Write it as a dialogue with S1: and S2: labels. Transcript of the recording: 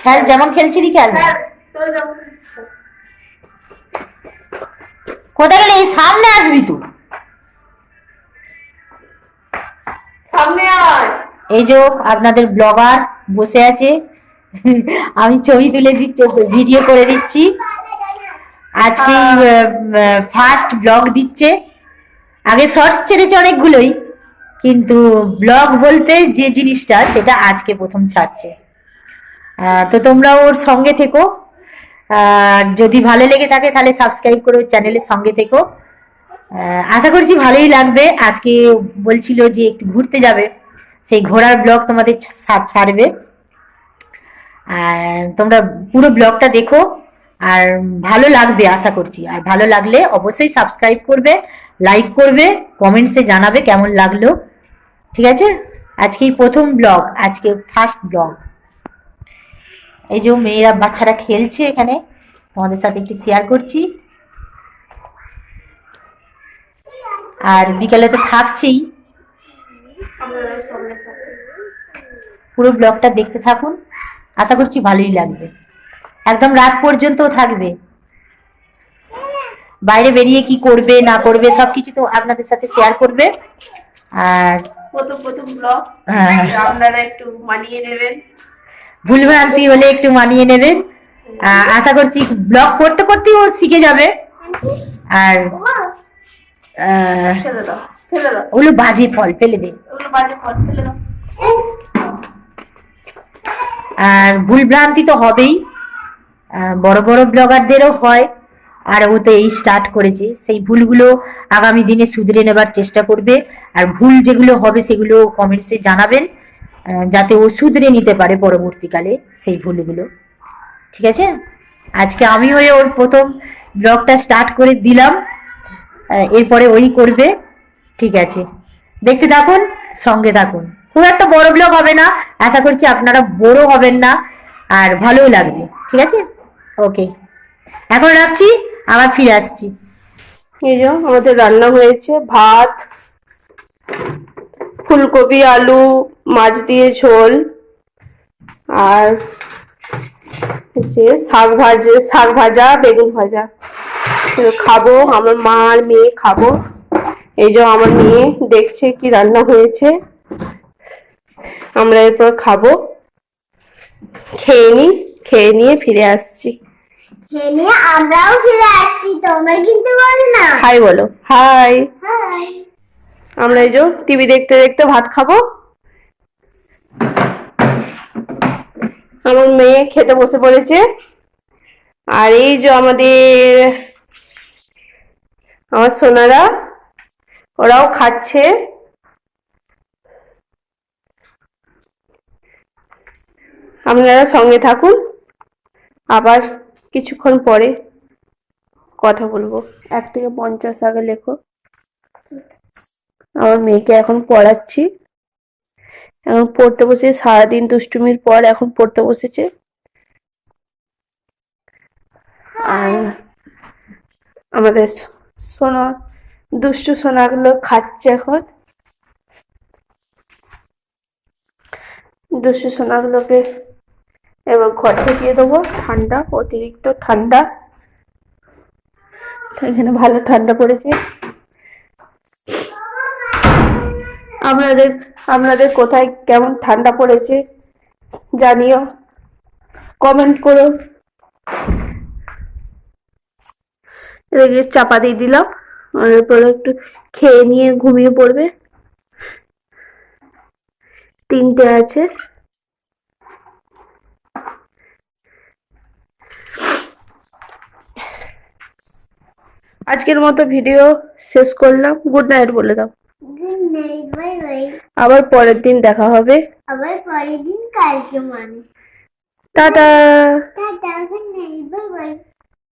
S1: খেল যেমন খেলছিলি খেল।
S2: হ্যাঁ।
S1: কোথায় গেলে? এই সামনে আসবি তুই।
S2: সামনে আয়।
S1: এই যে আপনাদের ব্লগার বসে আছে। আমি ছবি তুলে দিচ্ছি ভিডিও করে দিচ্ছি। আজকে ফার্স্ট ব্লগ দিচ্ছে। আগে শর্টস ছেড়েছে অনেকগুলোই। কিন্তু ব্লগ বলতে যে জিনিসটা সেটা আজকে প্রথম ছাড়ছে। তো তোমরা ওর সঙ্গে থেকো। যদি ভালো লেগে থাকে তাহলে সাবস্ক্রাইব করে ওর চ্যানেলের সঙ্গে থেকো। আশা করছি ভালোই লাগবে। আজকে বলছিল যে একটু ঘুরতে যাবে। সেই ঘোরার ব্লগ তোমাদের ছাড়বে। তোমরা পুরো ব্লগটা দেখো। আর ভালো লাগবে আশা করছি। আর ভালো লাগলে অবশ্যই সাবস্ক্রাইব করবে লাইক করবে কমেন্টসে জানাবে কেমন লাগল। ঠিক আছে? আজকেই প্রথম ব্লগ আজকে ফার্স্ট ব্লগ এই যে মেয়েরা বাচ্চারা খেলছে এখানে তোমাদের সাথে একটু শেয়ার করছি। আর বিকালে তো থাকছেই। পুরো ব্লগটা দেখতে থাকুন। আশা করছি ভালোই লাগবে। একদম রাত পর্যন্ত থাকবে। বাইরে বেরিয়ে কি করবে না করবে সবকিছু তো আপনাদের সাথে শেয়ার করবে। আর
S2: প্রথম প্রথম ব্লগ
S1: হ্যাঁ।
S2: আপনারা একটু মানিয়ে নেবেন।
S1: ভুলভ্রান্তি হলে একটু মানিয়ে নেবেন। আশা করছি ব্লগ করতে করতেই ও শিখে যাবে। আর ওগুলো বাজে ফল ফেলে দে। আর ভুলভ্রান্তি তো হবেই। বড় বড় ব্লগারদেরও হয়। আর ও তো এই স্টার্ট করেছে। সেই ভুলগুলো আগামী দিনে শুধরে নেবার চেষ্টা করবে। আর ভুল যেগুলো হবে সেগুলো কমেন্টসে জানাবেন। যাতে ও শুধরে নিতে পারে পরবর্তীকালে সেই ভুলগুলো। ঠিক আছে? আজকে আমি হয়ে ওর প্রথম ব্লগটা স্টার্ট করে দিলাম। এরপরে ওই করবে। ঠিক আছে? দেখতে থাকুন, সঙ্গে থাকুন। খুব একটা বড় ব্লগ হবে না। আশা করছি আপনারা বড় হবেন না আর ভালোও লাগবে। ঠিক আছে? ওকে। এখন রাখছি, আবার ফিরে আসছি।
S2: এই যে আমাদের রান্না হয়েছে, ভাত। ফুলকপি আলু মাছ দিয়ে ঝোল আর যে শাক ভাজে শাক ভাজা বেগুন ভাজা। খাব আমার মা আর মেয়ে খাব। এই যে আমার মেয়ে দেখছে কি রান্না হয়েছে। আমরা এরপর খাব। খেয়ে নি খেয়ে নিয়ে ফিরে আসছি।
S3: খেয়ে নিয়ে আমরাও ফিরে আসছি তোমরা কিন্তু বলো না।
S2: হাই বলো। হাই।
S3: হাই।
S2: আমরা এই যে টিভি দেখতে দেখতে ভাত খাব। আমার মেয়ে খেতে বসে পড়েছে। আর এই যে আমাদের আমার সোনারা, ওরাও খাচ্ছে। আপনারা সঙ্গে থাকুন। আবার কিছুক্ষণ পরে কথা বলব। এক থেকে পঞ্চাশ আগে লেখো। আমার মেয়েকে এখন পড়াচ্ছি। এখন পড়তে বসে সারাদিন দুষ্টুমির পর এখন পড়তে বসেছে। আর আমাদের সোনা দুষ্টু সোনাগুলো খাচ্ছে এখন। দুষ্টু সোনাগুলোকে এবার ঘর ঢুকিয়ে দেবো ঠান্ডা অতিরিক্ত ঠান্ডা। এখানে ভালো ঠান্ডা পড়েছে। আপনাদের আপনাদের কোথায় কেমন ঠান্ডা পড়েছে জানিও। কমেন্ট করো। এদিকে চাপা দিয়ে দিলাম এরপরে একটু খেয়ে নিয়ে ঘুমিয়ে পড়বে। তিনটে আছে। আজকের মতো ভিডিও শেষ করলাম। গুড নাইট বলে দাও
S3: গুড নাইট বাই বাই
S2: আবার পরের দিন দেখা হবে।
S3: আবার পরের দিন কালকে মানে
S2: tata.
S3: Tata good night bye bye